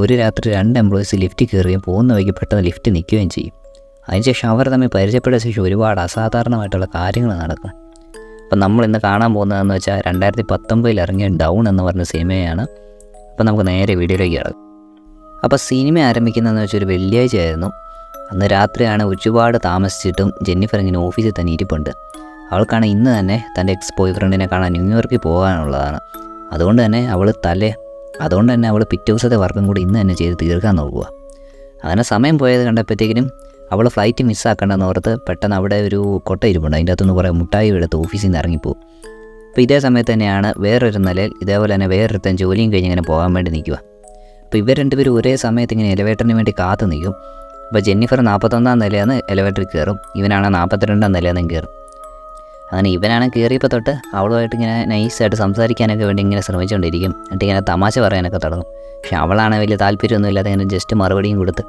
ഒരു രാത്രി രണ്ട് എംപ്ലോയീസ് ലിഫ്റ്റ് കയറുകയും പോകുന്ന വഴിക്ക് പെട്ടെന്ന് ലിഫ്റ്റ് നിൽക്കുകയും ചെയ്യും. അതിനുശേഷം അവർ തമ്മിൽ പരിചയപ്പെട്ട ശേഷം ഒരുപാട് അസാധാരണമായിട്ടുള്ള കാര്യങ്ങൾ നടക്കും. അപ്പം നമ്മൾ ഇന്ന് കാണാൻ പോകുന്നതെന്ന് വെച്ചാൽ രണ്ടായിരത്തി പത്തൊമ്പതിൽ ഇറങ്ങിയ ഡൗൺ എന്ന് പറഞ്ഞ സിനിമയാണ്. അപ്പം നമുക്ക് നേരെ വീഡിയോയിലേക്ക് കിടക്കും. അപ്പോൾ സിനിമ ആരംഭിക്കുന്നതെന്ന് വെച്ചാൽ ഒരു വെള്ളിയാഴ്ച ആയിരുന്നു. അന്ന് രാത്രിയാണ് ഒരുപാട് താമസിച്ചിട്ടും ജെന്നിഫർ ഇങ്ങനെ ഓഫീസിൽ തന്നെ ഇരിപ്പുണ്ട്. അവൾക്കാണ് ഇന്ന് തന്നെ തന്റെ എക്സ് ബോയ് ഫ്രണ്ടിനെ കാണാൻ ന്യൂയോർക്കിൽ പോകാനുള്ളതാണ്. അതുകൊണ്ട് തന്നെ അവൾ തലേ അതുകൊണ്ട് തന്നെ അവൾ പിറ്റേ ദിവസത്തെ വർക്കും കൂടി ഇന്ന് തന്നെ ചെയ്ത് തീർക്കാൻ നോക്കുക. അങ്ങനെ സമയം പോയത് കണ്ടപ്പോഴത്തേക്കിനും അവൾ ഫ്ലൈറ്റ് മിസ്സാക്കണ്ടെന്ന് ഓർത്ത് പെട്ടെന്ന് അവിടെ ഒരു കൊട്ട ഇരിപ്പുണ്ട്. അതിന്റെ അകത്തുനിന്ന് കുറേ മുട്ടായി എടുത്ത് ഓഫീസിൽ നിന്ന് ഇറങ്ങിപ്പോകും അപ്പോൾ ഇതേ സമയത്ത് തന്നെയാണ് വേറൊരു നിലയിൽ ഇതേപോലെ തന്നെ വേറൊരുത്തൻ ജോലിയും കഴിഞ്ഞ് ഇങ്ങനെ പോകാൻ വേണ്ടി നിൽക്കുക. അപ്പോൾ ഇവർ രണ്ടുപേരും ഒരേ സമയത്ത് ഇങ്ങനെ എലിവേറ്ററിന് വേണ്ടി കാത്തു നിൽക്കും. അപ്പോൾ ജെന്നിഫർ നാൽപ്പത്തൊന്നാം നിലയാണ് എലിവേറ്ററിൽ കയറും. ഇവനാണ് നാൽപ്പത്തിരണ്ടാം നിലയെന്നും കയറും. അങ്ങനെ ഇവനാണ് കയറിയപ്പോൾ തൊട്ട് അവളുമായിട്ട് ഇങ്ങനെ നൈസായിട്ട് സംസാരിക്കാനൊക്കെ വേണ്ടി ഇങ്ങനെ ശ്രമിച്ചുകൊണ്ടിരിക്കും എന്നിട്ട് ഇങ്ങനെ തമാശ പറയാനൊക്കെ തുടങ്ങും. പക്ഷെ അവളാണ് വലിയ താല്പര്യമൊന്നും ഇല്ലാതെ ഇങ്ങനെ ജസ്റ്റ് മറുപടിയും കൊടുത്ത്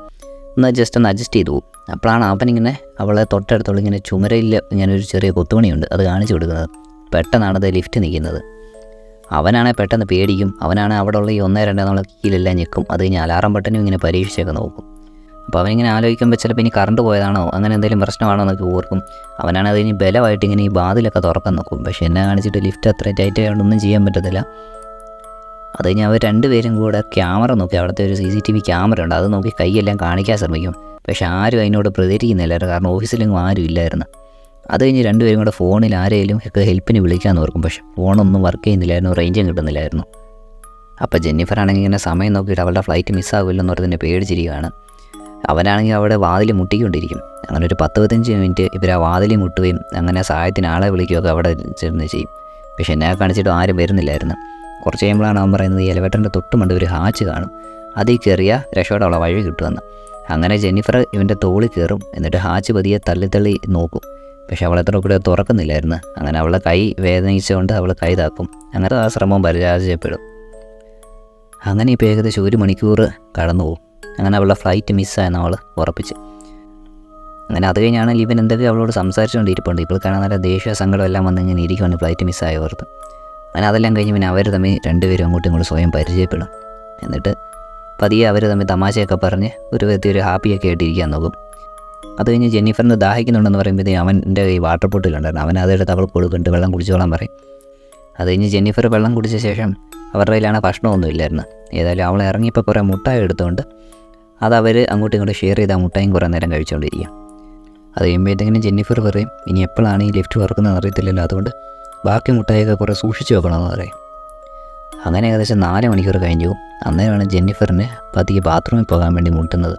ഒന്ന് ജസ്റ്റ് ഒന്ന് അഡ്ജസ്റ്റ് ചെയ്തു പോകും. അപ്പോഴാണ് അവനിങ്ങനെ അവളെ തൊട്ടടുത്തുള്ള ഇങ്ങനെ ചുമരയിൽ ഇങ്ങനെ ഒരു ചെറിയ കൊത്തുപണിയുണ്ട് അത് കാണിച്ചു കൊടുക്കുന്നത്. പെട്ടെന്നാണ് അത് ലിഫ്റ്റ് നിൽക്കുന്നത്. അവനാണ് പെട്ടെന്ന് പേടിക്കും. അവനാണ് അവിടെ ഉള്ള ഈ ഒന്നേ രണ്ടേ നമ്മളെ കീഴിലെല്ലാം ഞെക്കും. അത് കഴിഞ്ഞ് അലാറം ബട്ടനും ഇങ്ങനെ പരീക്ഷിച്ചൊക്കെ നോക്കും. അപ്പോൾ അവനിങ്ങനെ ആലോചിക്കുമ്പോൾ ചിലപ്പോൾ ഇനി കറണ്ട് പോയതാണോ? അങ്ങനെ എന്തെങ്കിലും പ്രശ്നമാണോ എന്നൊക്കെ ഓർക്കും. അവനാണ് അതിന് ബലമായിട്ട് ഇങ്ങനെ ഈ ബാതിലൊക്കെ തുറക്കാൻ നോക്കും. പക്ഷേ എന്നെ കാണിച്ചിട്ട് ലിഫ്റ്റ് അത്ര ടൈറ്റ് ആയതുകൊണ്ട് ഒന്നും ചെയ്യാൻ പറ്റത്തില്ല. അത് കഴിഞ്ഞ് അവർ രണ്ടുപേരും കൂടെ ക്യാമറ നോക്കി. അവിടുത്തെ ഒരു C C T V camera ഉണ്ട്. അത് നോക്കി കൈയെല്ലാം കാണിക്കാൻ ശ്രമിക്കും. പക്ഷേ ആരും അതിനോട് പ്രതികരിക്കുന്നില്ലായിരുന്നു കാരണം ഓഫീസിലെങ്ങും ആരും ഇല്ലായിരുന്നു. അത് കഴിഞ്ഞ് രണ്ടുപേരും കൂടെ ഫോണിൽ ആരെങ്കിലും ഒക്കെ ഹെൽപ്പിന് വിളിക്കാൻ ഓർക്കും. പക്ഷേ ഫോണൊന്നും വർക്ക് ചെയ്യുന്നില്ലായിരുന്നു. റേഞ്ചും കിട്ടുന്നില്ലായിരുന്നു. അപ്പോൾ ജെന്നിഫർ ആണെങ്കിൽ ഇങ്ങനെ സമയം നോക്കിയിട്ട് അവളുടെ ഫ്ലൈറ്റ് മിസ്സാകില്ലെന്ന് പറഞ്ഞ് തന്നെ പേടിച്ചിരിക്കുകയാണ്. അവനാണെങ്കിൽ അവിടെ വാതിൽ മുട്ടിക്കൊണ്ടിരിക്കും. അങ്ങനെ ഒരു പത്ത് പതിനഞ്ച് മിനിറ്റ് ഇവർ ആ വാതിൽ മുട്ടുകയും അങ്ങനെ സഹായത്തിന് ആളെ വിളിക്കുകയൊക്കെ അവിടെ ചെന്ന് ചെയ്യും. പക്ഷേ എന്നെ കാണിച്ചിട്ട് ആരും വരുന്നില്ലായിരുന്നു. കുറച്ച് കഴിയുമ്പോഴാണ് അവൻ പറയുന്നത് ഈ എലവേറ്ററിന്റെ തൊട്ടുമുണ്ട് ഒരു ഹാച്ച് കാണും. അതിൽ കയറിയ അവളെ വഴി കിട്ടുമെന്ന്. അങ്ങനെ ജെന്നിഫർ ഇവന്റെ തോളിൽ കയറും. എന്നിട്ട് ഹാച്ച് പതിയെ തള്ളി തള്ളി നോക്കും. പക്ഷെ അവൾ എത്ര കൂടെ തുറക്കുന്നില്ലായിരുന്നു. അങ്ങനെ അവളെ കൈ വേദനിച്ചുകൊണ്ട് അവൾ കൈ താക്കും. അങ്ങനെ ആ ശ്രമം പരാജയപ്പെടും. അങ്ങനെ ഇപ്പോൾ ഏകദേശം ഒരു മണിക്കൂർ കടന്നു പോകും അങ്ങനെ അവളുടെ ഫ്ലൈറ്റ് മിസ്സായെന്ന് അവൾ ഉറപ്പിച്ച്. അങ്ങനെ അത് കഴിഞ്ഞാണ് ലീവൻ എന്തൊക്കെ അവളോട് സംസാരിച്ചുകൊണ്ടിരിപ്പുണ്ട്. ഇപ്പോൾ കാണാൻ നല്ല ദേഷ്യ സങ്കടം എല്ലാം വന്ന് ഇങ്ങനെ ഇരിക്കുവാണ് ഫ്ലൈറ്റ് മിസ്സായ അങ്ങനെ അതെല്ലാം കഴിഞ്ഞ് പിന്നെ അവർ തമ്മിൽ രണ്ടുപേരും അങ്ങോട്ടും ഇങ്ങോട്ടും സ്വയം പരിചയപ്പെടും. എന്നിട്ട് പതിയെ അവർ തമ്മിൽ തമാശയൊക്കെ പറഞ്ഞ് ഒരു വിധത്തിൽ ഒരു ഹാപ്പിയൊക്കെ ആയിട്ടിരിക്കാൻ നോക്കും. അത് കഴിഞ്ഞ് ജെന്നിഫറിന് ദാഹിക്കുന്നുണ്ടെന്ന് പറയുമ്പോഴത്തേ അവന്റെ ഈ വാട്ടർ ബോട്ടിലുണ്ടായിരുന്നു അവൻ അതെടുത്ത് അവൾ കൊടുക്കുന്നുണ്ട്. വെള്ളം കുടിച്ചോളാൻ പറയും. അത് കഴിഞ്ഞ് ജെന്നിഫർ വെള്ളം കുടിച്ച ശേഷം അവരുടെ കയ്യിലാണ് ഭക്ഷണമൊന്നും ഇല്ലായിരുന്നു. ഏതായാലും അവൾ ഇറങ്ങിയപ്പോൾ കുറേ മുട്ടായി എടുത്തുകൊണ്ട് അത് അവർ അങ്ങോട്ടും ഇങ്ങോട്ടും ഷെയർ ചെയ്ത് ആ മുട്ടായും കുറേ നേരം കഴിച്ചുകൊണ്ടിരിക്കുക അത് കഴിയുമ്പോഴത്തേക്കിനും ജെന്നിഫർ പറയും ഇനി എപ്പോഴാണ് ഈ ലിഫ്റ്റ് തുറക്കുന്നതെന്ന് അറിയത്തില്ലല്ലോ. അതുകൊണ്ട് ബാക്കി മുട്ടായൊക്കെ കുറേ സൂക്ഷിച്ച് വെക്കണമെന്ന് പറയും. അങ്ങനെ ഏകദേശം നാല് മണിക്കൂർ കഴിഞ്ഞു. അന്നേരമാണ് ജെന്നിഫറിന് പതിയെ ബാത്റൂമിൽ പോകാൻ വേണ്ടി മുട്ടുന്നത്.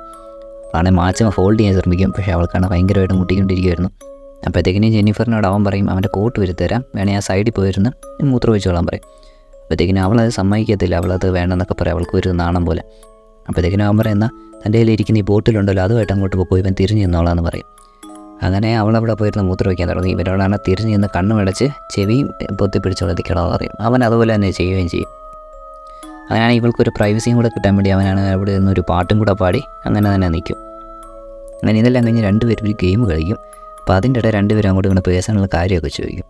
ആണെങ്കിൽ മാക്സിമം ഫോൾഡ് ചെയ്യാൻ ശ്രമിക്കും. പക്ഷേ അവൾക്കാണ് ഭയങ്കരമായിട്ട് മുട്ടിക്കൊണ്ടിരിക്കുമായിരുന്നു അപ്പോഴത്തേക്കിനും ജെന്നിഫറിനോട് അവൻ പറയും അവന്റെ കോട്ട് വരുത്തരാം വേണേൽ ആ സൈഡിൽ പോയിരുന്ന് മൂത്രം ഒഴിച്ചോളാൻ പറയും. അപ്പോഴത്തേക്കിനും അവളത് സമ്മതിക്കത്തില്ല. അവളത് വേണമെന്നൊക്കെ പറയും. അവൾക്ക് ഒരു നാണം പോലെ. അപ്പോഴത്തേക്കിനും അവൻ പറയുന്ന തന്റെ കയ്യിൽ ഇരിക്കുന്ന ഈ ബോട്ടിലുണ്ടല്ലോ അതുമായിട്ട് അങ്ങോട്ട് പോയി ഇവൻ തിരിഞ്ഞു നിന്നോളാന്ന് പറയും. അങ്ങനെ അവളവിടെ പോയിരുന്ന് മൂത്ര വയ്ക്കാൻ തുടങ്ങി. ഇവരോടാണ് തിരിഞ്ഞു നിന്ന് കണ്ണുമടച്ച് ചെവിയും പൊത്തി പിടിച്ചോളത്തിക്കണമെന്ന് പറയും. അവൻ അതുപോലെ തന്നെ ചെയ്യുകയും ചെയ്യും. അങ്ങനെയാണ് ഇവൾക്കൊരു പ്രൈവസിയും കൂടെ കിട്ടാൻ വേണ്ടി അവനാണ് അവിടെ നിന്ന് ഒരു പാട്ടും കൂടെ പാടി അങ്ങനെ തന്നെ നിൽക്കും. അങ്ങനെ ഇതെല്ലാം കഴിഞ്ഞ് രണ്ടുപേരും ഒരു ഗെയിം കളിക്കും. അപ്പോൾ അതിന്റെ ഇടയിൽ രണ്ടുപേരും അങ്ങോട്ട് ഇങ്ങനെ പേഴ്സണൽ കാര്യമൊക്കെ ചോദിക്കും.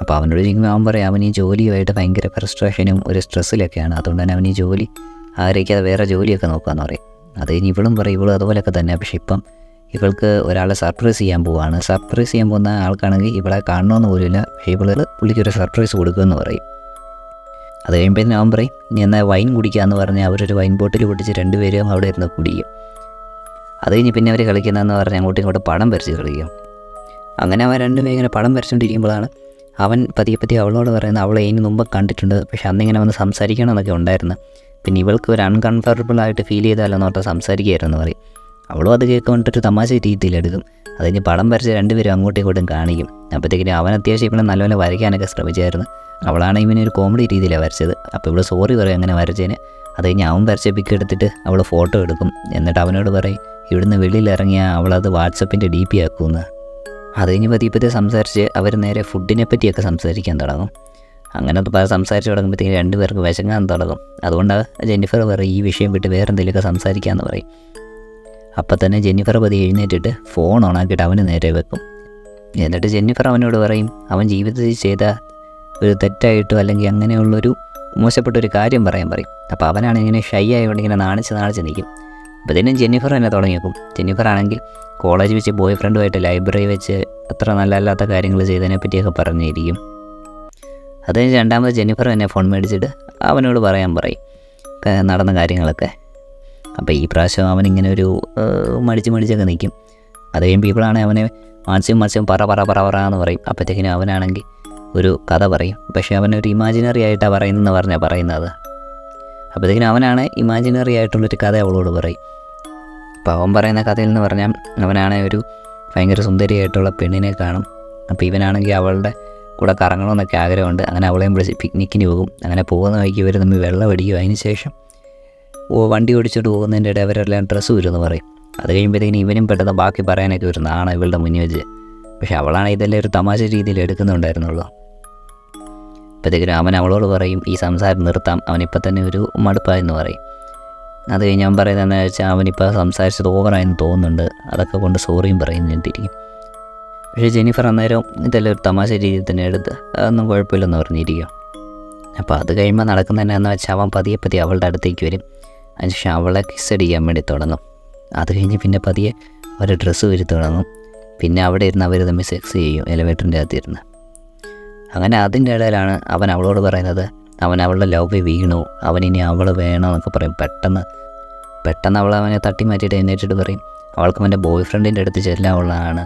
അപ്പോൾ അവനോട് ചോദിക്കുമ്പോൾ അവൻ പറയും അവൻ ഈ ജോലിയുമായിട്ട് ഭയങ്കര ഫ്രസ്ട്രേഷനും ഒരു സ്ട്രെസ്സിലൊക്കെയാണ് അതുകൊണ്ട് തന്നെ അവൻ ഈ ജോലി ആഗ്രഹിക്കാതെ വേറെ ജോലിയൊക്കെ നോക്കുകയെന്ന് പറയും. അത് കഴിഞ്ഞ് ഇവളും പറയും ഇവളും അതുപോലെയൊക്കെ തന്നെ. പക്ഷേ ഇപ്പം ഇവൾക്ക് ഒരാളെ സർപ്രൈസ് ചെയ്യാൻ പോവാണ്. സർപ്രൈസ് ചെയ്യാൻ പോകുന്ന ആൾക്കാണെങ്കിൽ ഇവളെ കാണണമെന്ന് പോലുമില്ല പക്ഷേ ഇവൾ പുള്ളിക്കൊരു സർപ്രൈസ് കൊടുക്കുമെന്ന് പറയും. അത് കഴിയുമ്പോഴത്തേനും അവൻ പറയും ഇനി എന്നാൽ വൈൻ കുടിക്കാമെന്ന് പറഞ്ഞ് അവരൊരു വൈൻ ബോട്ടിൽ പൊട്ടിച്ച് രണ്ടുപേരും അവിടെ ഇരുന്ന് കുടിക്കും. അത് കഴിഞ്ഞ് പിന്നെ അവർ കളിക്കുന്നതെന്ന് പറഞ്ഞാൽ അങ്ങോട്ടും ഇങ്ങോട്ട് പടം വരച്ച് കളിക്കും. അങ്ങനെ അവൻ രണ്ടുപേരും ഇങ്ങനെ പടം വരച്ചുകൊണ്ടിരിക്കുമ്പോഴാണ് അവൻ പതിയെ പതിയെ അവളോട് പറയുന്നത് അവളെ ഇതിന് മുമ്പ് കണ്ടിട്ടുണ്ട്. പക്ഷെ അന്നിങ്ങനെ വന്ന് സംസാരിക്കണം എന്നൊക്കെ ഉണ്ടായിരുന്നു. പിന്നെ ഇവൾക്ക് ഒരു അൺകംഫർട്ടബിൾ ആയിട്ട് ഫീൽ ചെയ്താലെന്ന് പറഞ്ഞാൽ സംസാരിക്കുകയായിരുന്നു പറയും. അവളും അത് കേൾക്കൊണ്ടിട്ട് തമാശ രീതിയിലെടുക്കും അത് കഴിഞ്ഞ് പടം വരച്ച് രണ്ടുപേരും അങ്ങോട്ടും ഇങ്ങോട്ടും കാണിക്കും. അപ്പോഴത്തേക്കിനും അവൻ അത്യാവശ്യം ഇവിടെ നല്ലപോലെ വരയ്ക്കാനൊക്കെ ശ്രമിച്ചായിരുന്നു. അവളാണ് ഇവനെ ഒരു കോമഡി രീതിയിലാണ് വരച്ചത്. അപ്പോൾ ഇവിടെ സോറി പറയും അങ്ങനെ വരച്ചതിന്. അത് കഴിഞ്ഞ് അവൻ വരച്ച പിക്ക് എടുത്തിട്ട് അവൾ ഫോട്ടോ എടുക്കും. എന്നിട്ട് അവനോട് പറയും ഇവിടുന്ന് വെളിയിൽ ഇറങ്ങിയാൽ അവളത് വാട്സപ്പിന്റെ ഡി പി ആക്കുമെന്ന്. അത് കഴിഞ്ഞ് പതിപ്പത്തെ സംസാരിച്ച് അവർ നേരെ ഫുഡിനെ പറ്റിയൊക്കെ സംസാരിക്കാൻ തുടങ്ങും. അങ്ങനെ സംസാരിച്ച് തുടങ്ങുമ്പോഴത്തേക്കും രണ്ടുപേർക്ക് വിശങ്ങാൻ തുടങ്ങും. അതുകൊണ്ട് ജെന്നിഫർ പറയും ഈ വിഷയം വിട്ട് വേറെ എന്തെങ്കിലുമൊക്കെ സംസാരിക്കാമെന്ന് പറയും. അപ്പം തന്നെ ജെന്നിഫർ പതി എഴുന്നേറ്റിട്ട് ഫോൺ ഓണാക്കിയിട്ട് അവന് നേരെ വെക്കും. എന്നിട്ട് ജെന്നിഫർ അവനോട് പറയും അവൻ ജീവിതത്തിൽ ചെയ്ത ഒരു തെറ്റായിട്ടോ അല്ലെങ്കിൽ അങ്ങനെയുള്ളൊരു മോശപ്പെട്ട ഒരു കാര്യം പറയാൻ പറയും. അപ്പോൾ അവനാണ് ഇങ്ങനെ ഷൈ ആയതുകൊണ്ട് ഇങ്ങനെ നാണിച്ച് നാണിച്ച് നിൽക്കും അപ്പോൾ ഇതിനും ജെന്നിഫർ തന്നെ തുടങ്ങിയേക്കും. ജെന്നിഫർ ആണെങ്കിൽ കോളേജ് വെച്ച് ബോയ് ഫ്രണ്ടുമായിട്ട് ലൈബ്രറി വെച്ച് അത്ര നല്ലല്ലാത്ത കാര്യങ്ങൾ ചെയ്തതിനെ പറ്റിയൊക്കെ പറഞ്ഞിരിക്കും. അത് രണ്ടാമത് ജെന്നിഫർ എന്നെ ഫോൺ മേടിച്ചിട്ട് അവനോട് പറയാൻ പറയും നടന്ന കാര്യങ്ങളൊക്കെ. അപ്പോൾ ഈ പ്രാവശ്യം അവനിങ്ങനെ ഒരു മടിച്ച് മടിച്ചൊക്കെ നിൽക്കും അത് കഴിയുമ്പോൾ ഇവളാണെങ്കിൽ അവനെ മത്സ്യം മത്സ്യം പറ പറ പറ പറ എന്ന് പറയും. അപ്പോഴത്തേക്കിനും അവനാണെങ്കിൽ ഒരു കഥ പറയും. പക്ഷേ അവനൊരു ഇമാജിനറി ആയിട്ടാണ് പറയുന്നതെന്ന് പറഞ്ഞാൽ പറയുന്നത്. അപ്പോഴത്തേക്കിനും അവനാണ് ഇമാജിനറി ആയിട്ടുള്ളൊരു കഥ അവളോട് പറയും. അപ്പോൾ അവൻ പറയുന്ന കഥയിൽ നിന്ന് പറഞ്ഞാൽ അവനാണെ ഒരു ഭയങ്കര സുന്ദരിയായിട്ടുള്ള പെണ്ണിനെ കാണും. അപ്പോൾ ഇവനാണെങ്കിൽ അവളുടെ കൂടെ കറങ്ങണമെന്നൊക്കെ ആഗ്രഹമുണ്ട്. അങ്ങനെ അവളെയും വിളിച്ച് പിക്നിക്കിന് പോകും. അങ്ങനെ പോകുന്ന വഴിക്ക് ഇവർ തമ്മിൽ വെള്ളം അടിക്കും. അതിന് ശേഷം വണ്ടി ഓടിച്ചോട്ട് പോകുന്നതിന്റെ ഇടയിൽ അവരെല്ലാം ഡ്രസ്സ് വരുമെന്ന് പറയും. അത് കഴിയുമ്പോഴത്തേക്കിനും ഇവനും പെട്ടെന്ന് ബാക്കി പറയാനൊക്കെ വരുന്നത്. ആണ് ഇവളുടെ മുന്നിൽ വെച്ച് പക്ഷെ അവളാണ് ഇതെല്ലാം ഒരു തമാശ രീതിയിൽ എടുക്കുന്നുണ്ടായിരുന്നുള്ളൂ. അപ്പോഴത്തേക്കിനും അവൻ അവളോട് പറയും ഈ സംസാരം നിർത്താം. അവനിപ്പോൾ തന്നെ ഒരു മടുപ്പായെന്ന് പറയും. അത് കഴിഞ്ഞ് അവൻ പറയുന്നത് എന്താ വെച്ചാൽ അവനിപ്പോൾ സംസാരിച്ചത് ഓവറായെന്ന് തോന്നുന്നുണ്ട്. അതൊക്കെ കൊണ്ട് സോറിയും പറയുന്നിട്ടിരിക്കും പക്ഷേ ജെനിഫർ അന്നേരം ഇതെല്ലാം ഒരു തമാശ രീതിയിൽ തന്നെ എടുത്ത് അതൊന്നും കുഴപ്പമില്ലെന്ന് പറഞ്ഞിരിക്കും അപ്പോൾ അത് കഴിയുമ്പോൾ നടക്കുന്ന എന്നാന്ന് വെച്ചാൽ അവൻ പതിയെ പതിയെ അവളുടെ അടുത്തേക്ക് വരും. അതിനുശേഷം അവളെ കിസ് അടിക്കാൻ വേണ്ടി തുടങ്ങും. അത് കഴിഞ്ഞ് പിന്നെ പതിയെ ഒരു ഡ്രസ്സ് വരി തുടങ്ങും. പിന്നെ അവിടെ ഇരുന്ന് അവർ തമ്മിൽ സെക്സ് ചെയ്യും എലിവേറ്ററിന്റെ അകത്ത് ഇരുന്ന് അങ്ങനെ അതിന്റെ ഇടയിലാണ് അവൻ അവളോട് പറയുന്നത് അവൻ അവളുടെ ലവ് വീണു. ഇനി അവൾ വേണമെന്നൊക്കെ പറയും. പെട്ടെന്ന് പെട്ടെന്ന് അവൾ അവനെ തട്ടി മാറ്റിയിട്ട് എഴുന്നേറ്റിട്ട് പറയും. അവൾക്ക് അവന്റെ ബോയ് ഫ്രണ്ടിന്റെ അടുത്ത് ചെല്ലാനുള്ളതാണ്.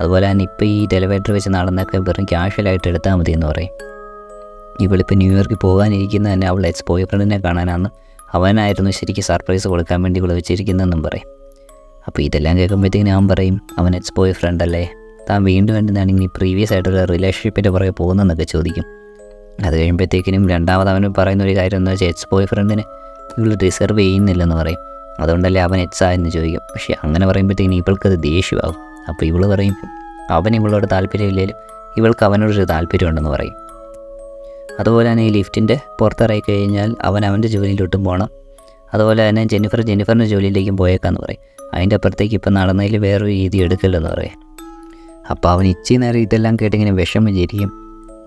അതുപോലെ തന്നെ ഇപ്പോൾ ഈ ഡെലിവേറ്റർ വെച്ച് നടന്നൊക്കെ വെറും ക്യാഷ്വലായിട്ട് എടുത്താൽ മതി എന്ന് പറയും. ഇവളിപ്പോൾ ന്യൂയോർക്കിൽ പോകാനിരിക്കുന്ന തന്നെ അവൾ എക്സ് ബോയ് ഫ്രണ്ടിനെ കാണാനാണ് അവനായിരുന്നു ശരിക്കും സർപ്രൈസ് കൊടുക്കാൻ വേണ്ടി ഇവിടെ വെച്ചിരിക്കുന്നതെന്നും പറയും. അപ്പോൾ ഇതെല്ലാം കേൾക്കുമ്പോഴത്തേക്കും ഞാൻ പറയും അവൻ എക്സ് ബോയ് ഫ്രണ്ട് അല്ലേ? താൻ വീണ്ടും എന്തിനാണെങ്കിൽ പ്രീവിയസ് ആയിട്ടുള്ള റിലേഷൻഷിപ്പിന്റെ പുറകെ പോകുന്നതെന്നൊക്കെ ചോദിക്കും. അത് കഴിയുമ്പോഴത്തേക്കിനും രണ്ടാമത് അവന് പറയുന്ന ഒരു കാര്യം എന്ന് വെച്ചാൽ എക്സ് ബോയ് ഫ്രണ്ടിന് ഇവൾ റിസർവ് ചെയ്യുന്നില്ലെന്ന് പറയും. അതുകൊണ്ടല്ലേ അവൻ എക്സാ എന്ന് ചോദിക്കും. പക്ഷേ അങ്ങനെ പറയുമ്പോഴത്തേക്കിനും ഇവൾക്കത് ദേഷ്യമാകും. അപ്പോൾ ഇവൾ പറയും അവൻ ഇവളോട് താല്പര്യമില്ലെങ്കിലും ഇവൾക്ക് അവനോട് താല്പര്യമുണ്ടെന്ന് പറയും. അതുപോലെ തന്നെ ഈ ലിഫ്റ്റിന്റെ പുറത്തിറങ്ങി കഴിഞ്ഞാൽ അവൻ അവന്റെ ജോലിയിലോട്ടും പോകണം. അതുപോലെ തന്നെ ജെന്നിഫർ ജെന്നിഫറിന്റെ ജോലിയിലേക്കും പോയേക്കാന്ന് പറയും. അതിന്റെ അപ്പുറത്തേക്ക് ഇപ്പം നടന്നതിൽ വേറൊരു രീതി എടുക്കില്ലെന്ന് പറയും. അപ്പോൾ അവൻ ഇച്ചി നേരം ഇതെല്ലാം കേട്ടിങ്ങനെ വിഷമം ചിരിക്കും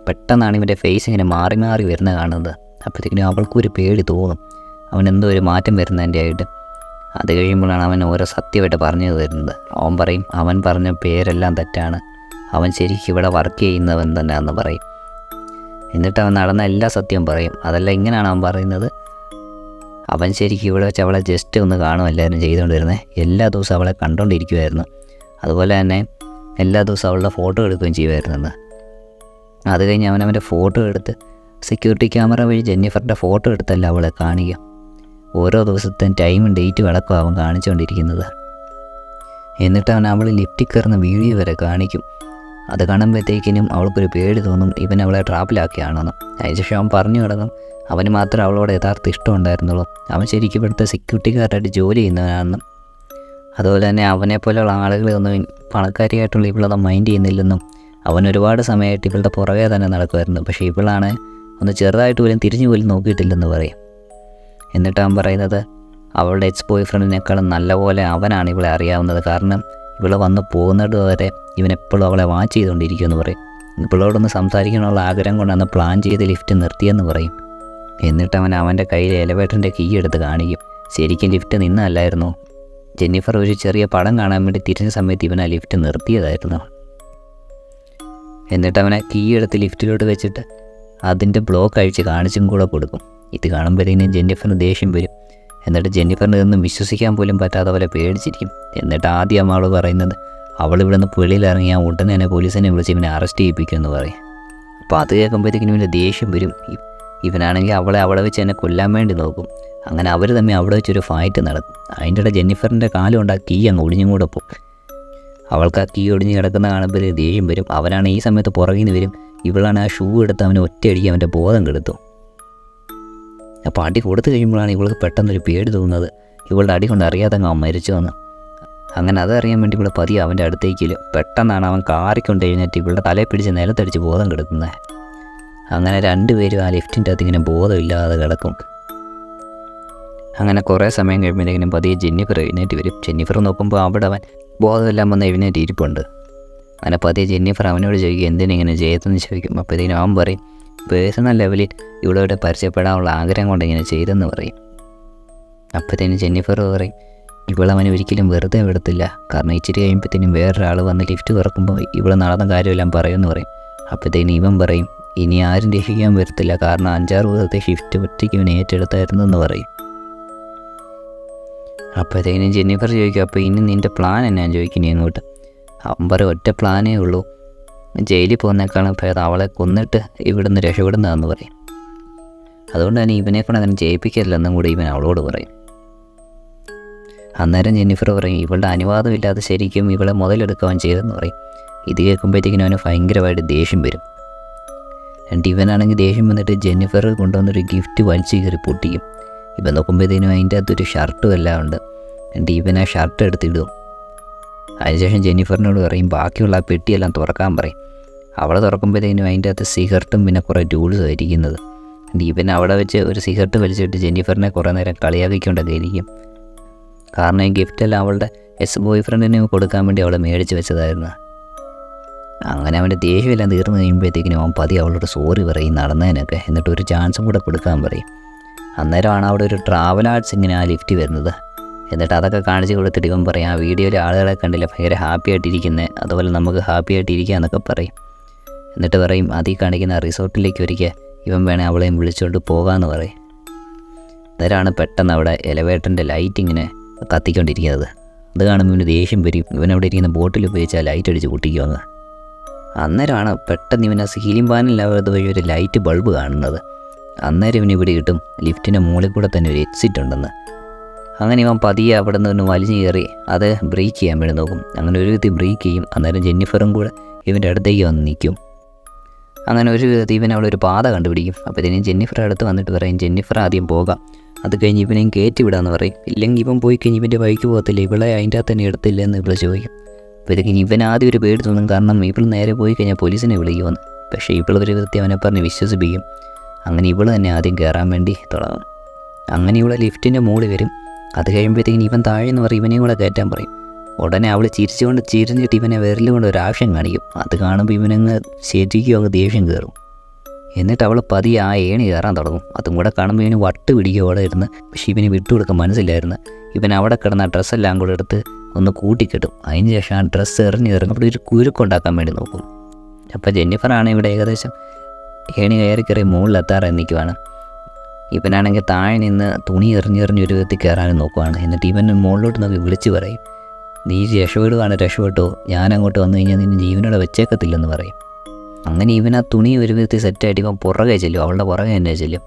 പെട്ടെന്നാണ് ഇവന്റെ ഫേസ് ഇങ്ങനെ മാറി മാറി വരുന്ന കാണുന്നത്. അപ്പോഴത്തേക്കിനും അവൾക്കൊരു പേടി തോന്നും. അവൻ എന്തോ ഒരു മാറ്റം വരുന്നതിന്റെ ആയിട്ട്. അത് കഴിയുമ്പോഴാണ് അവൻ ഓരോ സത്യമായിട്ട് പറഞ്ഞു തരുന്നത്. അവൻ പറയും അവൻ പറഞ്ഞ പേരെല്ലാം തെറ്റാണ്. അവൻ ശരിക്കും ഇവിടെ വർക്ക് ചെയ്യുന്നവൻ തന്നെയാണെന്ന് പറയും. എന്നിട്ട് അവൻ നടന്ന എല്ലാ സത്യവും പറയും. അതല്ല ഇങ്ങനെയാണ് അവൻ പറയുന്നത്. അവൻ ശരിക്കും ഇവിടെ വെച്ച് അവളെ ജസ്റ്റ് ഒന്ന് കാണും എല്ലാവരും ചെയ്തുകൊണ്ടിരുന്നത് എല്ലാ ദിവസവും അവളെ കണ്ടുകൊണ്ടിരിക്കുമായിരുന്നു അതുപോലെ തന്നെ എല്ലാ ദിവസവും അവളുടെ ഫോട്ടോ എടുക്കുകയും ചെയ്യുമായിരുന്നെന്ന് അത് കഴിഞ്ഞ് അവൻ അവന്റെ ഫോട്ടോ എടുത്ത് സെക്യൂരിറ്റി ക്യാമറ വഴി ജെന്നിഫറിന്റെ ഫോട്ടോ എടുത്തല്ല അവളെ കാണിക്കുക. ഓരോ ദിവസത്തെയും ടൈമും ഡേറ്റും അടക്കം അവൻ കാണിച്ചുകൊണ്ടിരിക്കുന്നത്. എന്നിട്ട് അവൻ അവൾ ലിഫ്റ്റിൽ കയറുന്ന വീഡിയോ വരെ കാണിക്കും. അത് കാണുമ്പോഴത്തേക്കിനും അവൾക്കൊരു പേടി തോന്നും ഇവൻ അവളെ ട്രാപ്പിലാക്കിയാണെന്ന് അതിനുശേഷം അവൻ പറഞ്ഞു കിടക്കും അവന് മാത്രം അവളോട് യഥാർത്ഥ ഇഷ്ടം ഉണ്ടായിരുന്നുള്ളൂ അവൻ ശരിക്കും ഇവിടുത്തെ സെക്യൂരിറ്റിക്കാരായിട്ട് ജോലി ചെയ്യുന്നവനാണെന്നും. അതുപോലെ തന്നെ അവനെപ്പോലെയുള്ള ആളുകളെ ഒന്നും പണക്കാരിയായിട്ടുള്ള ഇവളത് മൈൻഡ് ചെയ്യുന്നില്ലെന്നും അവൻ ഒരുപാട് സമയമായിട്ട് ഇവളുടെ പുറകെ തന്നെ നടക്കുമായിരുന്നു. പക്ഷേ ഇവളാണ് ഒന്ന് ചെറുതായിട്ട് പോലും തിരിഞ്ഞു പോലും നോക്കിയിട്ടില്ലെന്ന് പറയും. എന്നിട്ട് അവൻ പറയുന്നത് അവളുടെ എക്സ് ബോയ് ഫ്രണ്ടിനേക്കാളും നല്ലപോലെ അവനാണ് ഇവളെ അറിയാവുന്നത്. കാരണം ഇവളെ വന്ന് പോകുന്നിടത് വരെ ഇവൻ എപ്പോഴും അവളെ വാച്ച് ചെയ്തുകൊണ്ടിരിക്കുമെന്ന് പറയും. ഇവളോടൊന്ന് സംസാരിക്കാനുള്ള ആഗ്രഹം കൊണ്ടാണ് പ്ലാൻ ചെയ്ത് ലിഫ്റ്റ് നിർത്തിയെന്ന് പറയും. എന്നിട്ട് അവൻ അവന്റെ കയ്യിൽ എലവേറ്ററിന്റെ കീ എടുത്ത് കാണിക്കും. ശരിക്കും ലിഫ്റ്റ് നിന്നല്ലായിരുന്നു ജെന്നിഫർ ഒരു ചെറിയ പടം കാണാൻ വേണ്ടി തിരിഞ്ഞ സമയത്ത് ഇവൻ ആ ലിഫ്റ്റ് നിർത്തിയതായിരുന്നു. എന്നിട്ട് അവനെ കീ എടുത്ത് ലിഫ്റ്റിലോട്ട് വെച്ചിട്ട് അതിന്റെ ബ്ലോക്ക് അഴിച്ച് കാണിച്ചും കൂടെ കൊടുക്കും. ഇത് കാണുമ്പോഴത്തേനും ജെന്നിഫറിന് ദേഷ്യം വരും. എന്നിട്ട് ജെന്നിഫറിന് ഇതൊന്നും വിശ്വസിക്കാൻ പോലും പറ്റാത്ത പോലെ പേടിച്ചിരിക്കും. എന്നിട്ട് ആദ്യം അവൾ പറയുന്നത് അവൾ ഇവിടെ നിന്ന് ഇറങ്ങി ആ ഉടനെ തന്നെ പോലീസിനെ വിളിച്ച് ഇവനെ അറസ്റ്റ് ചെയ്യിപ്പിക്കുമെന്ന് പറയും. അപ്പോൾ അത് കേൾക്കുമ്പോഴത്തേക്കിനും ഇവന്റെ ദേഷ്യം വരും. ഇവനാണെങ്കിൽ അവളെ അവിടെ വെച്ച് എന്നെ കൊല്ലാൻ വേണ്ടി നോക്കും. അങ്ങനെ അവർ തമ്മിൽ അവിടെ വെച്ചൊരു ഫൈറ്റ് നടക്കും. അതിന്റെ ഇടയിൽ ജെന്നിഫറിന്റെ കാലം കൊണ്ട് ആ കീ അങ്ങ് ഒടിഞ്ഞും കൂടെ പോകും. അവൾക്ക് ആ കീ ഒടിഞ്ഞ് കിടക്കുന്ന കാണുമ്പോൾ ദേഷ്യം വരും. അവനാണ് ഈ സമയത്ത് പുറകിൽ നിന്ന് വരും. ഇവളാണ് ആ ഷൂ എടുത്ത് അവനെ ഒറ്റയടിക്ക് അവന്റെ ബോധം കെടുത്തു. അപ്പോൾ അടി കൊടുത്തു കഴിയുമ്പോഴാണ് ഇവൾക്ക് പെട്ടെന്നൊരു പേടി തോന്നുന്നത്. ഇവളുടെ അടി കൊണ്ട് അറിയാതെ അവൻ മരിച്ചു വന്ന്. അങ്ങനെ അതറിയാൻ വേണ്ടി ഇവിടെ പതിയെ അവന്റെ അടുത്തേക്ക് പെട്ടെന്നാണ് അവൻ കാറിക്കൊണ്ട് എഴുന്നേറ്റ് ഇവളുടെ തലയെ പിടിച്ച് നിലത്തടിച്ച് ബോധം കെടുക്കുന്നത് അങ്ങനെ രണ്ടുപേരും ആ ലിഫ്റ്റിന്റെ അകത്ത് ഇങ്ങനെ ബോധമില്ലാതെ കിടക്കും. അങ്ങനെ കുറേ സമയം കഴിയുമ്പോഴേക്കും പതിയെ ജെന്നിഫർ എഴുന്നേറ്റ് വരും. ജെന്നിഫർ നോക്കുമ്പോൾ അവിടെ അവൻ ബോധമെല്ലാം വന്ന് എഴുന്നേറ്റ് ഇരിപ്പുണ്ട് അങ്ങനെ പതിയെ ജെന്നിഫർ അവനോട് ചോദിക്കും എന്തിനാ ഇങ്ങനെ ജയത്തെന്ന് ചോദിക്കും അപ്പോൾ അവൻ പറയും പേഴ്സണൽ ലെവലിൽ ഇവളോട് പരിചയപ്പെടാനുള്ള ആഗ്രഹം കൊണ്ട് ഇങ്ങനെ ചെയ്തെന്ന് പറയും. അപ്പോഴത്തേനും ജെന്നിഫർ പറയും ഇവളവനെ ഒരിക്കലും വെറുതെ വിടത്തില്ല. കാരണം ഇച്ചിരി കഴിയുമ്പോഴത്തേനും വേറൊരാൾ വന്ന് ലിഫ്റ്റ് തുറക്കുമ്പോൾ ഇവിടെ നടന്ന കാര്യമെല്ലാം പറയുമെന്ന് പറയും. അപ്പോഴത്തേനും ഇവൻ പറയും ഇനി ആരും രക്ഷിക്കാൻ വരത്തില്ല. കാരണം അഞ്ചാറ് ദിവസത്തെ ഷിഫ്റ്റ് ഒറ്റയ്ക്ക് ഇവൻ ഏറ്റെടുത്തായിരുന്നു എന്ന് പറയും. അപ്പോഴത്തേനും ജെന്നിഫർ ചോദിക്കും അപ്പോൾ ഇനി നിന്റെ പ്ലാൻ എന്നാ? ചോദിക്കുന്നത് ഇങ്ങോട്ട് അവൻ പറയും ഒറ്റ പ്ലാനേ ഉള്ളൂ. ജയിലിൽ പോകുന്നേക്കാളും ഭേദം അവളെ കൊന്നിട്ട് ഇവിടുന്ന് രക്ഷപ്പെടുന്നതെന്ന് പറയും. അതുകൊണ്ട് തന്നെ ഇവനെ കൊണ്ട് അങ്ങനെ ജയിപ്പിക്കരുതെന്നും കൂടി ഇവൻ അവളോട് പറയും. അന്നേരം ജെന്നിഫർ പറയും ഇവളുടെ അനുവാദമില്ലാതെ ശരിക്കും ഇവളെ മുതലെടുക്കുവാൻ ചെയ്തെന്ന് പറയും. ഇത് കേൾക്കുമ്പോഴത്തേക്കിനും അവന് ഭയങ്കരമായിട്ട് ദേഷ്യം വരും. എന്നിട്ട് ഇവനാണെങ്കിൽ ദേഷ്യം വന്നിട്ട് ജെന്നിഫർ കൊണ്ടുവന്നൊരു ഗിഫ്റ്റ് വലിച്ചു കയറി പൊട്ടിക്കും. ഇവൻ നോക്കുമ്പോഴത്തേനും അതിന്റെ അകത്തൊരു ഷർട്ടും എല്ലാം ഉണ്ട്. എന്നിട്ട് ഇവൻ ആ ഷർട്ട് എടുത്തിടും. അതിനുശേഷം ജെന്നിഫറിനോട് പറയും ബാക്കിയുള്ള ആ പെട്ടിയെല്ലാം തുറക്കാൻ പറയും. അവളെ തുറക്കുമ്പോഴത്തേനും അതിന്റെ അകത്ത് സിഗരറ്റും പിന്നെ കുറേ ടൂൾസും ആയിരിക്കുന്നത്. ദീപൻ അവിടെ വെച്ച് ഒരു സിഗരറ്റ് വലിച്ചിട്ട് ജെന്നിഫറിനെ കുറേ നേരം കളിയാക്കിക്കൊണ്ടൊക്കെ ഇരിക്കും കാരണം ഈ ഗിഫ്റ്റെല്ലാം അവളുടെ എസ് ബോയ് ഫ്രണ്ടിന് കൊടുക്കാൻ വേണ്ടി അവളെ മേടിച്ച് വെച്ചതായിരുന്നു. അങ്ങനെ അവന്റെ ദേഷ്യമെല്ലാം തീർന്നു കഴിയുമ്പോഴത്തേക്കിനും അവൻ പതി അവളോട് സോറി പറയും നടന്നതിനൊക്കെ. എന്നിട്ട് ഒരു ചാൻസും കൂടെ കൊടുക്കാൻ പറയും. അന്നേരമാണ് അവിടെ ഒരു ട്രാവൽ ആർട്സ് ഇങ്ങനെ ആ ലിഫ്റ്റ് വരുന്നത്. എന്നിട്ട് അതൊക്കെ കാണിച്ച് കൊടുത്തിട്ട് ഇവൻ പറയും ആ വീഡിയോയിൽ ആളുകളെ കണ്ടില്ല ഭയങ്കര ഹാപ്പി ആയിട്ടിരിക്കുന്നത് അതുപോലെ നമുക്ക് ഹാപ്പി ആയിട്ടിരിക്കുക എന്നൊക്കെ പറയും. എന്നിട്ട് പറയും അതിൽ കാണിക്കുന്ന റിസോർട്ടിലേക്ക് ഒരിക്കൽ ഇവൻ വേണേൽ അവളെയും വിളിച്ചുകൊണ്ട് പോകാമെന്ന് പറയും. അന്നേരമാണ് പെട്ടെന്ന് അവിടെ എലവേറ്ററിന്റെ ലൈറ്റ് ഇങ്ങനെ കത്തിക്കൊണ്ടിരിക്കുന്നത്? അത് കാണുമ്പോൾ ഇവന് ദേഷ്യം വരും. ഇവൻ അവിടെ ഇരിക്കുന്ന ബോട്ടിൽ ഉപയോഗിച്ച് ആ ലൈറ്റ് അടിച്ച് പൊട്ടിക്കുവാങ്ങ് അന്നേരമാണ് പെട്ടെന്ന് ഇവൻ ആ സീലിംഗ് ഫാനിലാവാത്ത വഴി ഒരു ലൈറ്റ് ബൾബ് കാണുന്നത്. അന്നേരം ഇവന് ഇവിടെ കിട്ടും ലിഫ്റ്റിന്റെ മുകളിൽ കൂടെ തന്നെ ഒരു എക്സിറ്റ് ഉണ്ടെന്ന്. അങ്ങനെ ഇവൻ പതിയെ അവിടെ നിന്ന് വലിഞ്ഞു കയറി. അത് ബ്രേക്ക് ചെയ്യാൻ വേണ്ടി നോക്കും. അങ്ങനെ ഒരു വിധത്തിൽ ബ്രേക്ക് ചെയ്യും. അന്നേരം ജെന്നിഫറും കൂടെ ഇവന്റെ അടുത്തേക്ക് വന്ന് നിൽക്കും. അങ്ങനെ ഒരു വിധത്തിൽ ഇവൻ അവിടെ ഒരു പാത കണ്ടുപിടിക്കും. അപ്പോഴത്തേനും ജെന്നിഫർ അടുത്ത് വന്നിട്ട് പറയും ജെന്നിഫർ ആദ്യം പോകാം. അത് കഴിഞ്ഞ് ഇവനെയും കയറ്റി വിടാമെന്ന് പറയും. ഇല്ലെങ്കിൽ ഇവൻ പോയി കഴിഞ്ഞ് ഇവന്റെ ബൈക്ക് പോകത്തില്ല. ഇവളെ അതിന്റെ അകത്ത് തന്നെ എടുത്തില്ല എന്ന് ഇവിടെ ചോദിക്കും. അപ്പോഴത്തേക്കും ഇവൻ ആദ്യം ഒരു പേടി തോന്നും. കാരണം ഇവൾ നേരെ പോയി കഴിഞ്ഞാൽ പോലീസിനെ വിളിക്കുമെന്ന് പക്ഷേ ഇവൾ ഒരു വിധത്തിൽ അവനെ പറഞ്ഞ് വിശ്വസിപ്പിക്കും. അങ്ങനെ ഇവൾ തന്നെ ആദ്യം കയറാൻ വേണ്ടി തുടങ്ങും അങ്ങനെ ഇവളെ ലിഫ്റ്റിന്റെ മുകളിൽ വരും. അത് കഴിയുമ്പോഴത്തേക്കും ഇവൻ താഴെ എന്ന് പറയും ഇവനെയും കൂടെ കയറ്റാൻ പറയും. ഉടനെ അവൾ ചിരിച്ചുകൊണ്ട് ചിരിഞ്ഞിട്ട് ഇവനെ വിരലുകൊണ്ട് ഒരു ആവശ്യം കാണിക്കും. അത് കാണുമ്പോൾ ഇവനങ്ങ് ശരിക്കും അങ്ങ് ദേഷ്യം കയറും എന്നിട്ട് അവൾ പതിയെ ആ ഏണി കയറാൻ തുടങ്ങും. അതും കൂടെ കാണുമ്പോൾ ഇവന് വട്ട് പിടിക്കുക അവിടെ ഇരുന്ന്. പക്ഷേ ഇവന് വിട്ടുകൊടുക്കാൻ മനസ്സിലായിരുന്നു ഇവൻ അവിടെ കിടന്ന ഡ്രസ്സെല്ലാം കൂടെ എടുത്ത് ഒന്ന് കൂട്ടിക്കെട്ടും. അതിന് ശേഷം ആ ഡ്രസ്സ് എറിഞ്ഞ് അവിടെ ഒരു കുരുക്കുണ്ടാക്കാൻ വേണ്ടി നോക്കും. അപ്പോൾ ജെന്നിഫറാണ് ഇവിടെ ഏകദേശം ഏണി കയറി കയറി മുകളിലെത്താറായി നിൽക്കുവാണ് ഇവനാണെങ്കിൽ താഴെ നിന്ന് തുണി എറിഞ്ഞെറിഞ്ഞ് ഒരു വിധത്തിൽ കയറാനും നോക്കുവാണ്. എന്നിട്ട് ഇവൻ മുകളിലോട്ട് നോക്കി വിളിച്ച് പറയും നീ രക്ഷപ്പെടുവാണ് രക്ഷപ്പെട്ടോ. ഞാൻ അങ്ങോട്ട് വന്നു കഴിഞ്ഞാൽ നിന്നെ ജീവനോടെ വെച്ചേക്കത്തില്ലെന്ന് പറയും. അങ്ങനെ ഇവൻ ആ തുണി ഒരു വിധത്തിൽ സെറ്റായിട്ട് ഇവൻ പുറകെ ചെല്ലും അവളുടെ പുറകെ തന്നെ ചെല്ലും.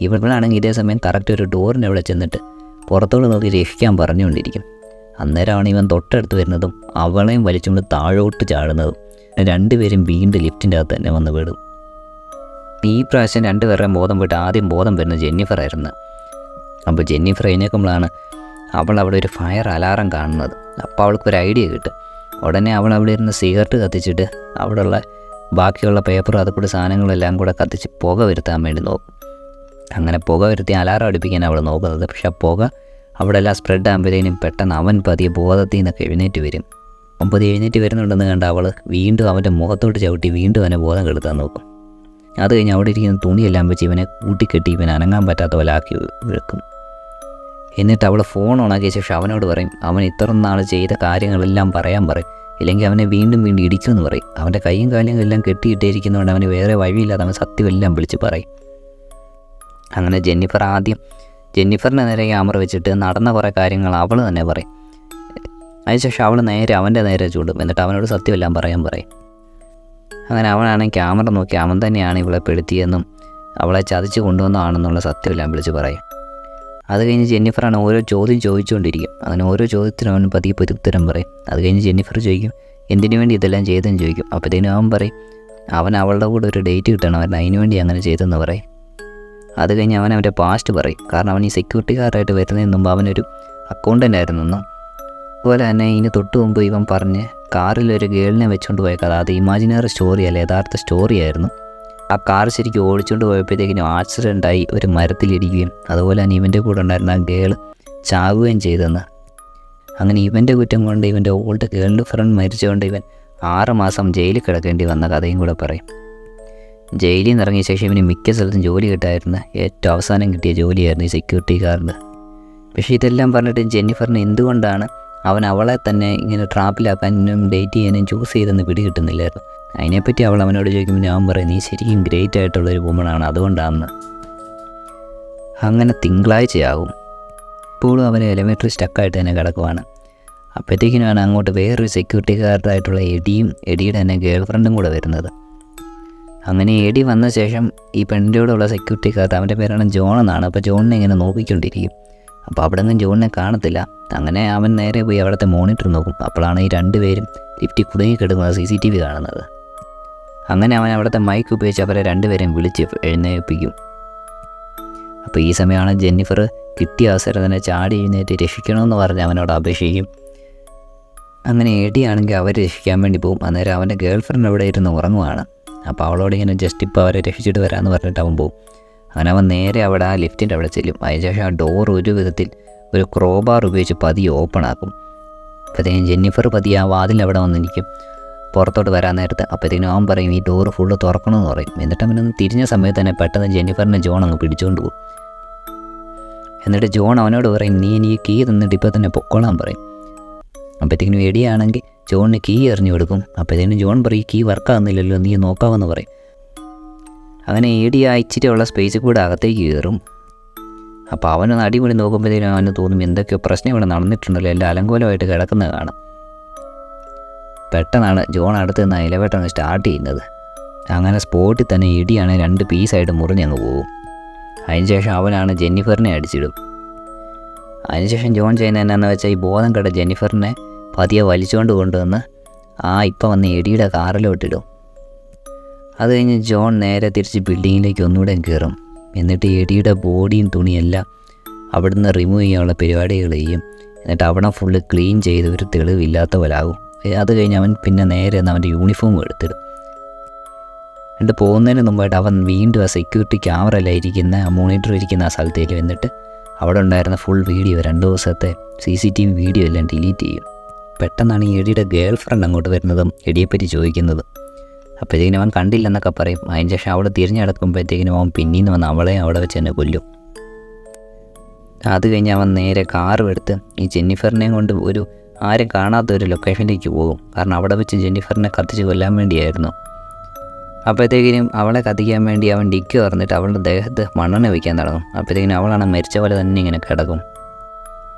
ഇവളാണെങ്കിൽ ഇതേ സമയം കറക്റ്റ് ഒരു ഡോറിന്റെ അവിടെ ചെന്നിട്ട് പുറത്തോട്ട് നോക്കി രക്ഷിക്കാൻ പറഞ്ഞുകൊണ്ടിരിക്കും. അന്നേരമാണ് ഇവൻ തൊട്ടടുത്ത് വരുന്നതും അവളെയും വലിച്ചുകൊണ്ട് താഴോട്ട് ചാടുന്നതും. രണ്ടുപേരും വീണ്ടും ലിഫ്റ്റിന്റെ അകത്ത് തന്നെ വന്ന് വീടും ഈ പ്രാവശ്യം രണ്ടുപേരുടെയും ബോധം പോയിട്ട് ആദ്യം ബോധം വരുന്നത് ജെന്നിഫർ ആയിരുന്നു. അപ്പോൾ ജെന്നിഫർ എഴുന്നേക്കുമ്പോഴാണ് അവൾ അവിടെ ഒരു ഫയർ അലാറം കാണുന്നത്. അപ്പോൾ അവൾക്ക് ഒരു ഐഡിയ കിട്ടും. ഉടനെ അവൾ അവിടെ ഇരുന്ന് സിഗരറ്റ് കത്തിച്ചിട്ട് അവിടെയുള്ള ബാക്കിയുള്ള പേപ്പറും അതുകൂടി സാധനങ്ങളെല്ലാം കൂടെ കത്തിച്ച് പുക വരുത്താൻ വേണ്ടി നോക്കും. അങ്ങനെ പുക വരുത്തി അലാറം അടുപ്പിക്കാൻ അവൾ നോക്കുന്നത്. പക്ഷെ ആ പുക അവിടെ എല്ലാം സ്പ്രെഡ് ആകുമ്പോഴത്തേനും പെട്ടെന്ന് അവൻ പതിയെ ബോധത്തിൽ നിന്നൊക്കെ എഴുന്നേറ്റ് വരും. ഒമ്പത് എഴുന്നേറ്റ് വരുന്നുണ്ടെന്ന് കണ്ട അവൾ വീണ്ടും അവന്റെ മുഖത്തോട്ട് ചവിട്ടി വീണ്ടും അവനെ ബോധം കെടുത്താൻ നോക്കും. അത് കഴിഞ്ഞ് അവിടെ ഇരിക്കുന്ന തുണിയെല്ലാം വെച്ച് ഇവനെ കൂട്ടിക്കെട്ടി ഇവൻ അനങ്ങാൻ പറ്റാത്ത പോലെ ആക്കി വെക്കും. എന്നിട്ട് അവളെ ഫോൺ ഓണാക്കിയ ശേഷം അവനോട് പറയും അവൻ ഇത്ര നാൾ ചെയ്ത കാര്യങ്ങളെല്ലാം പറയാൻ പറയും. ഇല്ലെങ്കിൽ അവനെ വീണ്ടും വീണ്ടും ഇടിക്കുമെന്ന് പറയും. അവന്റെ കൈയും കാലും എല്ലാം കെട്ടിയിട്ടിരിക്കുന്നതുകൊണ്ട് അവന് വേറെ വഴിയില്ലാതെ അവൻ സത്യമെല്ലാം വിളിച്ച് പറയും. അങ്ങനെ ജെന്നിഫർ ആദ്യം ജെന്നിഫറിന്റെ നേരെ ക്യാമറ വെച്ചിട്ട് നടന്ന കുറേ കാര്യങ്ങൾ അവൾ തന്നെ പറയും. അതിനുശേഷം അവൾ നേരെ അവന്റെ നേരെ ചൂടും എന്നിട്ട് അവനോട് സത്യമെല്ലാം പറയാൻ പറയും. അങ്ങനെ അവനാണ് ക്യാമറ നോക്കി അവൻ തന്നെയാണ് ഇവളെ പെടുത്തിയെന്നും അവളെ ചതിച്ച് കൊണ്ടുവന്നതാണെന്നുള്ള സത്യമെല്ലാം വിളിച്ച് പറയും. അത് കഴിഞ്ഞ് ജെന്നിഫറാണ് ഓരോ ചോദ്യം ചോദിച്ചുകൊണ്ടിരിക്കും. അങ്ങനെ ഓരോ ചോദ്യത്തിനും അവൻ പതിയെ പതി ഉത്തരം പറയും. അത് കഴിഞ്ഞ് ജെന്നിഫർ ചോദിക്കും എന്തിനു വേണ്ടി ഇതെല്ലാം ചെയ്തെന്ന് ചോദിക്കും? അപ്പോഴത്തേനും അവൻ പറയും അവൻ അവളുടെ കൂടെ ഒരു ഡേറ്റ് കിട്ടണം. അവൻ അതിനു വേണ്ടി അങ്ങനെ ചെയ്തെന്ന് പറയും. അത് കഴിഞ്ഞ് അവൻ അവന്റെ പാസ്റ്റ് പറയും. കാരണം അവൻ ഈ സെക്യൂരിറ്റി ഗാർഡായിട്ട് വരുന്നതിന് മുമ്പ് അവനൊരു അക്കൗണ്ടന്റ് ആയിരുന്നു. അതുപോലെ തന്നെ ഇതിന് തൊട്ട് മുമ്പ് ഇവൻ പറഞ്ഞ് കാറിൽ ഒരു ഗേളിനെ വെച്ചുകൊണ്ട് പോയ കഥ. അത് ഇമാജിനറി സ്റ്റോറി അല്ല യഥാർത്ഥ സ്റ്റോറി ആയിരുന്നു. ആ കാർ ശരിക്കും ഓടിച്ചുകൊണ്ട് പോയപ്പോഴത്തേക്കിനും ആക്സിഡന്റായി ഒരു മരത്തിലിരിക്കുകയും അതുപോലെ തന്നെ ഇവന്റെ കൂടെ ഉണ്ടായിരുന്ന ആ ഗേൾ ചാവുകയും ചെയ്തെന്ന്. അങ്ങനെ ഇവന്റെ കുറ്റം കൊണ്ട് ഇവന്റെ ഓൾഡ് ഗേളിന്റെ ഫ്രണ്ട് മരിച്ചുകൊണ്ട് ഇവൻ ആറ് മാസം ജയിലിൽ കിടക്കേണ്ടി വന്ന കഥയും കൂടെ പറയും. ജയിലിൽ നിന്ന് ഇറങ്ങിയ ശേഷം ഇവന് മിക്ക സ്ഥലത്തും ജോലി കിട്ടായിരുന്നു. ഏറ്റവും അവസാനം കിട്ടിയ ജോലിയായിരുന്നു ഈ സെക്യൂരിറ്റി ഗാർഡ് പക്ഷേ ഇതെല്ലാം പറഞ്ഞിട്ട് ജെന്നിഫറിന് എന്തുകൊണ്ടാണ് അവൻ അവളെ തന്നെ ഇങ്ങനെ ട്രാപ്പിലാക്കാനും ഡേറ്റ് ചെയ്യാനും ചൂസ് ചെയ്തെന്ന് പിടികിട്ടുന്നില്ലായിരുന്നു. അതിനെപ്പറ്റി അവൾ അവനോട് ചോദിക്കുമ്പോൾ ഞാൻ പറയും നീ ശരിക്കും ഗ്രേറ്റ് ആയിട്ടുള്ളൊരു വുമണാണ് അതുകൊണ്ടാണെന്ന് അങ്ങനെ തിങ്കളാഴ്ചയാകും. ഇപ്പോഴും അവൻ എലിവേറ്ററിൽ സ്റ്റക്കായിട്ട് തന്നെ കിടക്കുവാണ്. അപ്പോഴത്തേക്കിനാണ് അങ്ങോട്ട് വേറൊരു സെക്യൂരിറ്റി ഗാർഡായിട്ടുള്ള എഡിയും എഡിയുടെ തന്നെ ഗേൾ ഫ്രണ്ടും കൂടെ വരുന്നത്. അങ്ങനെ എഡി വന്ന ശേഷം ഈ പെണ്ണിന്റെ കൂടെയുള്ള സെക്യൂരിറ്റി ഗാർഡ് അവന്റെ പേരാണ് ജോൺ എന്നാണ്. അപ്പോൾ ജോണിനെ ഇങ്ങനെ നോക്കിക്കൊണ്ടിരിക്കും. അപ്പോൾ അവിടെ നിന്നും ജോണിനെ കാണത്തില്ല. അങ്ങനെ അവൻ നേരെ പോയി അവിടുത്തെ മോണിറ്റർ നോക്കും. അപ്പോഴാണ് ഈ രണ്ടുപേരും ലിഫ്റ്റിൽ കുടുങ്ങി കിടക്കുന്നത് സി സി ടി വി കാണുന്നത്. അങ്ങനെ അവൻ അവിടുത്തെ മൈക്ക് ഉപയോഗിച്ച് അവരെ രണ്ടുപേരെയും വിളിച്ച് എഴുന്നേൽപ്പിക്കും. അപ്പോൾ ഈ സമയമാണ് ജെന്നിഫർ കിട്ടിയ അവസരം തന്നെ ചാടി എഴുന്നേറ്റ് രക്ഷിക്കണമെന്ന് പറഞ്ഞ് അവനോട് അപേക്ഷിക്കും. അങ്ങനെ എടിയാണെങ്കിൽ അവരെ രക്ഷിക്കാൻ വേണ്ടി പോകും അന്നേരം അവന്റെ ഗേൾ ഫ്രണ്ട് അവിടെ ഇരുന്ന് ഉറങ്ങുവാണ്. അപ്പോൾ അവളോട് ഇങ്ങനെ ജസ്റ്റ് ഇപ്പോൾ അവരെ രക്ഷിച്ചിട്ട് വരാമെന്ന് പറഞ്ഞിട്ട് അവൻ പോകും അങ്ങനെ അവൻ നേരെ അവിടെ ആ ലിഫ്റ്റിന്റെ അവിടെ ചെല്ലും. അതിനുശേഷം ആ ഡോർ ഒരു വിധത്തിൽ ഒരു ക്രോബാർ ഉപയോഗിച്ച് പതി ഓപ്പൺ ആക്കും. അപ്പോഴത്തേക്കും ജെന്നിഫർ പതി ആ വാതിൽ അവിടെ വന്നിരിക്കും. പുറത്തോട്ട് വരാൻ നേരത്ത് അപ്പോഴത്തേക്കും അവൻ പറയും ഈ ഡോർ ഫുള്ള് തുറക്കണമെന്ന് പറയും. എന്നിട്ട് അവനൊന്ന് തിരിഞ്ഞ സമയത്ത് തന്നെ പെട്ടെന്ന് ജെന്നിഫറിനെ ജോൺ അങ്ങ് പിടിച്ചുകൊണ്ട് പോകും. എന്നിട്ട് ജോൺ അവനോട് പറയും നീ എനിക്ക് കീ തന്നിട്ട് ഇപ്പോൾ തന്നെ പൊക്കോളാൻ പറയും. അപ്പോഴത്തേക്കിനും എടിയാണെങ്കിൽ ജോണിന് കീ എറിഞ്ഞു കൊടുക്കും. അപ്പോഴത്തേക്കും ജോൺ പറയും കീ വർക്കാകുന്നില്ലല്ലോ നീ നോക്കാമെന്ന് പറയും. അങ്ങനെ ഇച്ചിരി ഉള്ള സ്പേസിൽ കൂടെ അകത്തേക്ക് കയറും. അപ്പോൾ അവനൊന്ന് അടിപൊളി നോക്കുമ്പോഴത്തേനും അവന് തോന്നും എന്തൊക്കെയോ പ്രശ്നം ഇവിടെ നടന്നിട്ടുണ്ടല്ലോ. എല്ലാം അലങ്കോലമായിട്ട് കിടക്കുന്നത് കാണാം. പെട്ടെന്നാണ് ജോൺ അടുത്ത് നിന്ന് എലവേറ്റർ സ്റ്റാർട്ട് ചെയ്യുന്നത്. അങ്ങനെ സ്പോട്ടിൽ തന്നെ ഇടിയാണ് രണ്ട് പീസായിട്ട് മുറിഞ്ഞങ്ങ് പോകും അതിനുശേഷം അവനാണ് ജെന്നിഫറിനെ അടിച്ചിടും. അതിനുശേഷം ജോൺ ചെയ്യുന്നത് എന്നാന്ന് വെച്ചാൽ ഈ ബോധം കെട്ട ജെന്നിഫറിനെ പതിയെ വലിച്ചുകൊണ്ട് കൊണ്ടുവന്ന് ആ ഇപ്പം വന്ന് എടിയുടെ കാറിലോട്ടിടും. അത് കഴിഞ്ഞ് ജോൺ നേരെ തിരിച്ച് ബിൽഡിങ്ങിലേക്ക് ഒന്നുകൂടെ കയറും. എന്നിട്ട് എടിയുടെ ബോഡിയും തുണിയെല്ലാം അവിടുന്ന് റിമൂവ് ചെയ്യാനുള്ള പരിപാടികൾ ചെയ്യും. എന്നിട്ട് അവിടെ ഫുള്ള് ക്ലീൻ ചെയ്ത് ഒരു തെളിവില്ലാത്ത പോലാകും അത് കഴിഞ്ഞ് അവൻ പിന്നെ നേരെ അവന്റെ യൂണിഫോം എടുത്തിടും. എന്നിട്ട് പോകുന്നതിന് മുമ്പായിട്ട് അവൻ വീണ്ടും ആ സെക്യൂരിറ്റി ക്യാമറ ഇരിക്കുന്ന മോണിറ്റർ ഇരിക്കുന്ന ആ സ്ഥലത്തേക്ക് വന്നിട്ട് അവിടെ ഉണ്ടായിരുന്ന ഫുൾ വീഡിയോ രണ്ട് ദിവസത്തെ C C T V video എല്ലാം ഡിലീറ്റ് ചെയ്യും. പെട്ടെന്നാണ് എടിയുടെ ഗേൾ ഫ്രണ്ട് അങ്ങോട്ട് വരുന്നതും എടിയെപ്പറ്റി ചോദിക്കുന്നതും. അപ്പോഴത്തേക്കിനും അവൻ കണ്ടില്ലെന്നൊക്കെ പറയും. അതിന് ശേഷം അവിടെ തിരിഞ്ഞടക്കുമ്പോഴത്തേക്കിനും അവൻ പിന്നീന്ന് വന്ന് അവളെ അവിടെ വെച്ച് തന്നെ കൊല്ലും. അത് കഴിഞ്ഞ് അവൻ നേരെ കാറും എടുത്ത് ഈ ജെന്നിഫറിനെയും കൊണ്ട് ഒരു ആരും കാണാത്ത ഒരു ലൊക്കേഷനിലേക്ക് പോകും. കാരണം അവിടെ വെച്ച് ജെന്നിഫറിനെ കത്തിച്ച് കൊല്ലാൻ വേണ്ടിയായിരുന്നു. അപ്പോഴത്തേക്കിനും അവളെ കത്തിക്കാൻ വേണ്ടി അവൻ ഡിക്കി പറഞ്ഞിട്ട് അവളുടെ ദേഹത്ത് മണ്ണെണ്ണ വയ്ക്കാൻ തുടങ്ങും. അപ്പോഴത്തേക്കിനും അവളാണ് മരിച്ച പോലെ തന്നെ ഇങ്ങനെ കിടക്കും.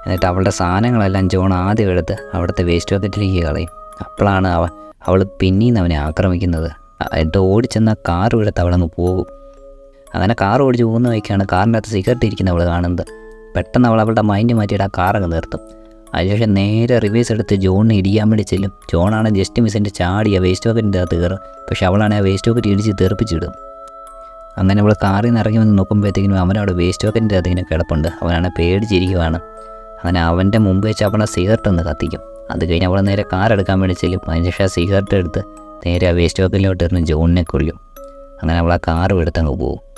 എന്നിട്ട് അവളുടെ സാധനങ്ങളെല്ലാം ജോൺ ആദ്യം എടുത്ത് അവിടുത്തെ വേസ്റ്റ് ബക്കറ്റിലേക്ക് കളയും. അപ്പോഴാണ് അവ അവൾ പിന്നീന്ന് അവനെ ആക്രമിക്കുന്നത്. എന്നിട്ട് ഓടിച്ചെന്ന കാർ എടുത്ത് അവളങ്ങ് പോകും. അങ്ങനെ കാർ ഓടിച്ച് പോകുന്ന വഴിക്കാണ് കാറിന്റെ അകത്ത് സിഗരറ്റ് ഇരിക്കുന്ന അവൾ കാണുന്നത്. പെട്ടെന്ന് അവൾ അവളുടെ മൈൻഡ് മാറ്റിയിട്ട് ആ കാറങ്ങ് നിർത്തും. അതിനുശേഷം നേരെ റിവേഴ്സ് എടുത്ത് ജോണിന് ഇടിയാൻ വേണ്ടി ചെല്ലും. ജോണാണ് ജസ്റ്റ് മിസ്സിന്റെ ചാടി ആ വേസ്റ്റ് ബക്കറ്റിന്റെ അകത്ത് കയറും. പക്ഷെ അവളാണ് ആ വേസ്റ്റ് ബക്കറ്റ് ഇടിച്ച് തെറിപ്പിച്ചിടും. അങ്ങനെ അവൾ കാറിൽ നിന്ന് ഇറങ്ങി വന്ന് നോക്കുമ്പോഴത്തേക്കിനും അവനവിടെ വേസ്റ്റ് ബക്കറ്റിന്റെ അകത്ത് ഇങ്ങനെ കിടപ്പുണ്ട്. അവനാണ് പേടിച്ചിരിക്കുവാണ്. അങ്ങനെ അവന്റെ മുമ്പ് വെച്ച് അവളെ സിഗരറ്റ് ഒന്ന് കത്തിക്കും. അത് കഴിഞ്ഞ് അവൾ നേരെ കാർ എടുക്കാൻ വേണ്ടി ചെല്ലും. അതിനുശേഷം സിഗരറ്റ് എടുത്ത് നേരെ ആ വേസ്റ്റ് ബക്കറ്റിലോട്ട് എറിഞ്ഞ് ജോണിനെ കൊല്ലും. അങ്ങനെ അവൾ ആ കാറും എടുത്തങ്ങ് പോകും.